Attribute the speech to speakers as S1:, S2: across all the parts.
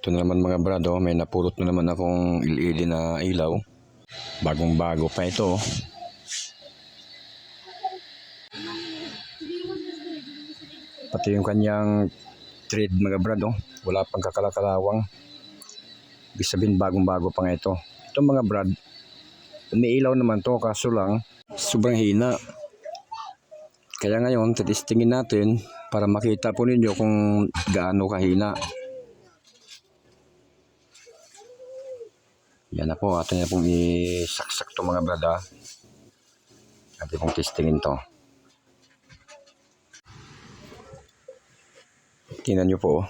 S1: Ito na naman mga brado, may napulot na naman akong LED na ilaw. Bagong bago pa ito. oh. Pati yung kanyang thread mga brado, wala pang kakalakalawang. Ibig sabihin bagong bago pa nga ito. Ito mga brad, umiilaw naman to kaso lang sobrang hina. Kaya ngayon, titistingin natin para makita po ninyo kung gaano kahina. Yan na po, atin na pong isaksak to mga brada. Atin pong testingin to. Tingnan nyo po. oh.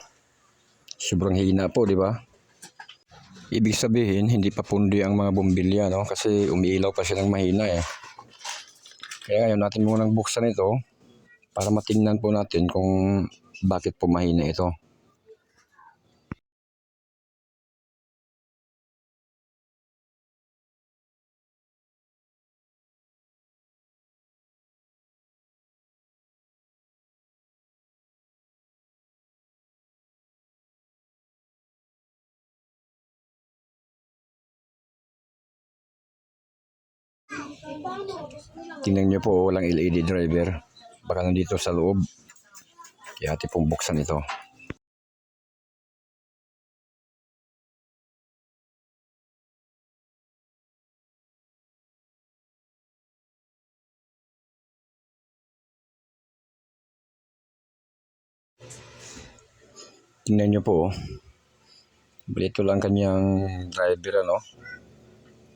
S1: Sobrang hina po, di ba? Ibig sabihin, hindi pa pundi ang mga bumbilya, no? Kasi umiilaw pa siya ng mahina eh. Kaya ngayon natin munang buksan ito para matingnan po natin kung bakit po mahina ito. Tingnan nyo po, walang LED driver. Baka nandito sa loob. Kaya atin pong buksan ito. Tingnan nyo po. oh. Ito lang kanyang driver ano.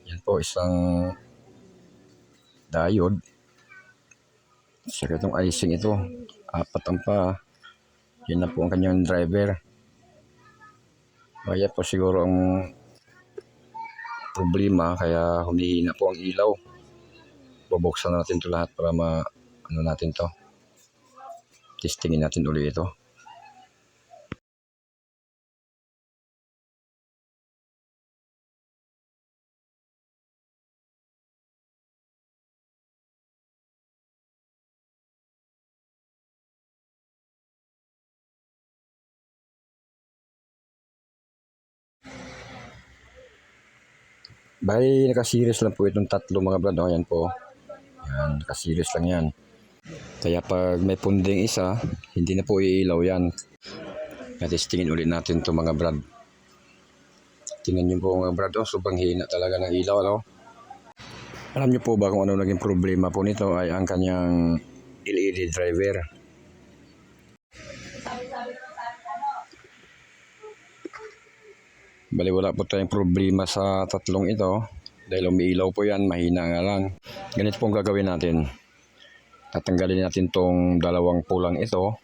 S1: Yan po isang diode. Saka itong icing ito. Apat ang pa. Yan na po ang kanyang driver. Kaya po siguro ang problema kaya humihina po ang ilaw. Bubuksan natin ito lahat para ma ano natin to. Testingin natin ulit ito. Bye, naka-series lang po itong tatlo mga brad. Oh, yan po. Yan, naka-series lang yan. Kaya pag may punding isa, hindi na po iilaw yan. Natistingin ulit natin to mga brad. Tingnan niyo po mga brad, oh, sobrang hina talaga ng ilaw. No? Alam niyo po ba kung ano naging problema po nito ay ang kanyang LED driver. Bali wala po tayong problema sa tatlong ito dahil umiilaw po yan, mahina nga lang. Ganito pong gagawin natin. Tatanggalin natin tong dalawang pulang ito.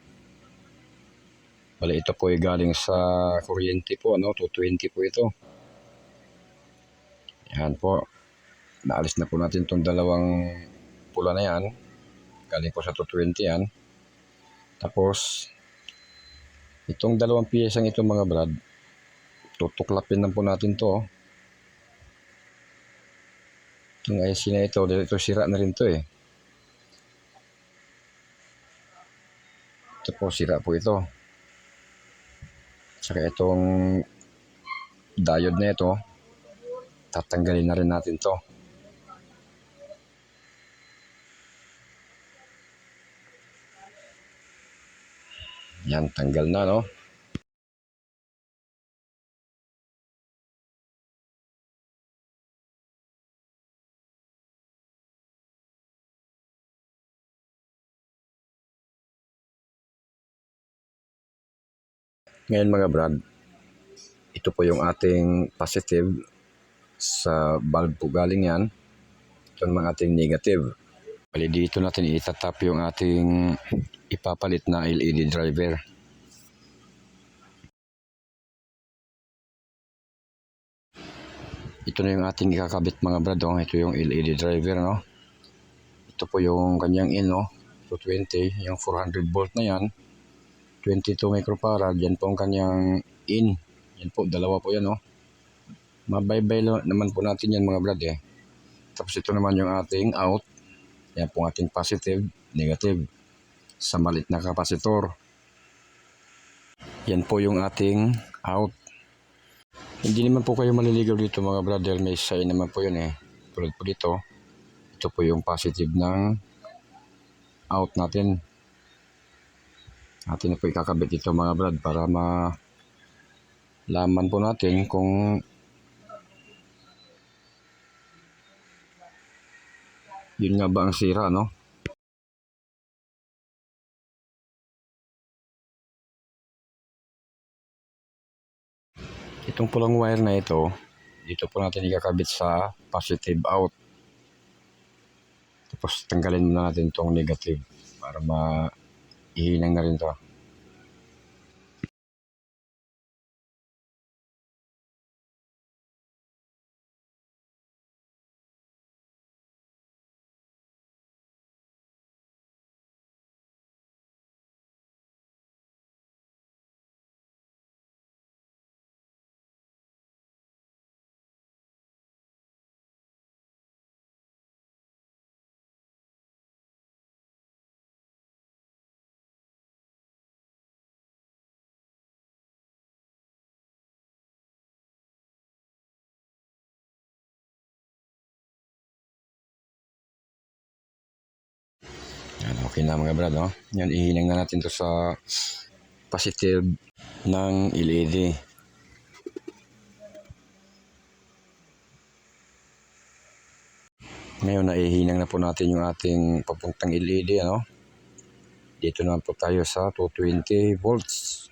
S1: Bali ito po ay galing sa kuryente po, ano, 220 po ito. Yan po. Naalis na po natin tong dalawang pula na yan. Galing po sa 220 yan. Tapos, itong dalawang piyesang ito mga brad, tutuklapin lang po natin to. Itong IC na ito, dahil ito sira na rin to eh. Ito po, sira po ito. Saka itong diode na ito, tatanggalin na rin natin to. Yan, tanggal na no. Ngayon mga brad, ito po yung ating positive sa bulb po galing yan. Ito naman ating negative. Bali dito natin itatap yung ating ipapalit na LED driver. Ito na yung ating ikakabit mga brad. Oh. Ito yung LED driver. No? Ito po yung kanyang in. No? 220. Yung 400 volt na yan. 22 microfarad. Yan po ang kanyang in. Yan po, dalawa po yan, no? Mabaybay naman po natin yan, mga brad, eh. Tapos ito naman yung ating out. Yan po ang ating positive, negative. Sa malit na kapasitor. Yan po yung ating out. Hindi naman po kayo maliligaw dito mga brother. May sign naman po yun eh. Tulad po dito. Ito po yung positive ng out natin. Atin na po ikakabit dito mga brad para ma laman po natin kung yun nga ba ang sira no? Itong pulang wire na ito, dito po natin ikakabit sa positive out. Tapos tanggalin na natin itong negative para maihinang na rin to. Okay na mga brad, no? Yan, ihinang na natin to sa positive ng LED. Ngayon, naihinang na po natin yung ating papuntang LED, ano? Dito naman po tayo sa 220 volts.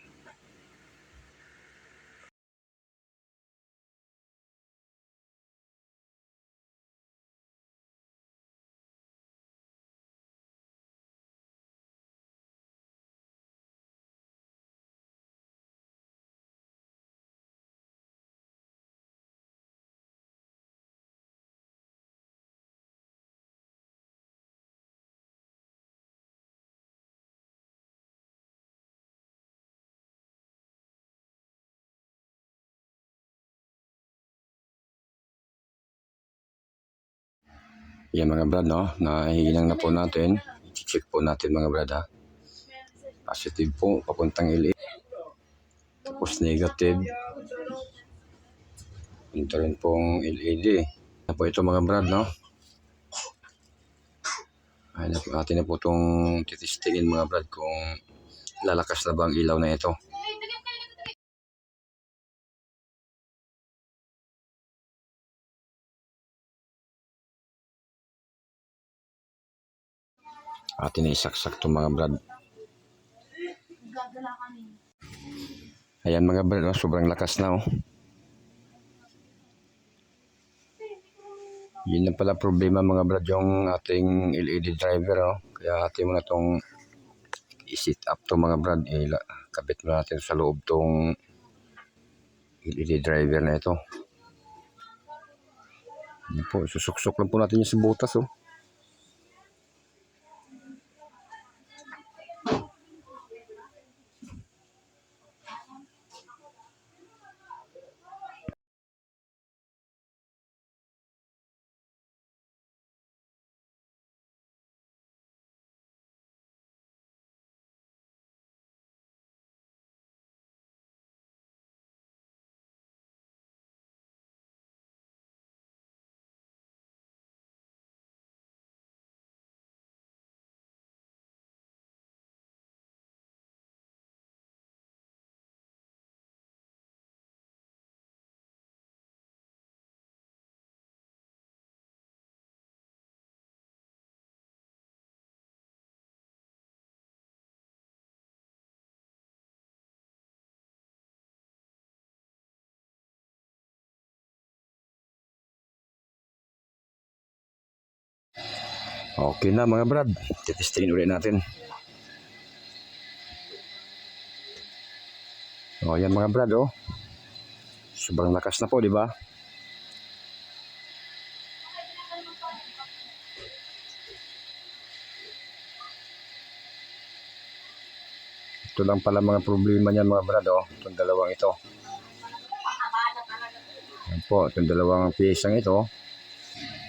S1: Yan mga brad, no? Nahihinang na po natin. I-check po natin mga brad, ha? Positive po, papuntang LED. Tapos negative. Ito rin pong LED. Ano po ito mga brad, no? Ay, na po, atin na po itong titistingin mga brad kung lalakas na ba ang ilaw na ito. Atin na isaksak itong mga brad. Ayan mga brad, oh, sobrang lakas na oh. Yun lang pala problema mga brad yung ating LED driver oh. Kaya atin mo na itong i-set up to mga brad. Eh, la- kabit mo natin sa loob tong LED driver na ito. Yan po, susuksok lang po natin yung sa butas oh. Okay na mga brad. Titestingin ulit natin. O yan mga brad oh. Sobrang lakas na po, di ba? Ito lang pala mga problema niyan mga brad oh. Itong dalawang ito. Yan po, itong dalawang piyesang ito.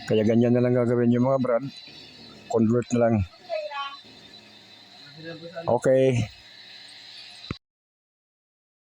S1: Kaya ganyan na lang gagawin yung mga brad. Convert na lang. Okay.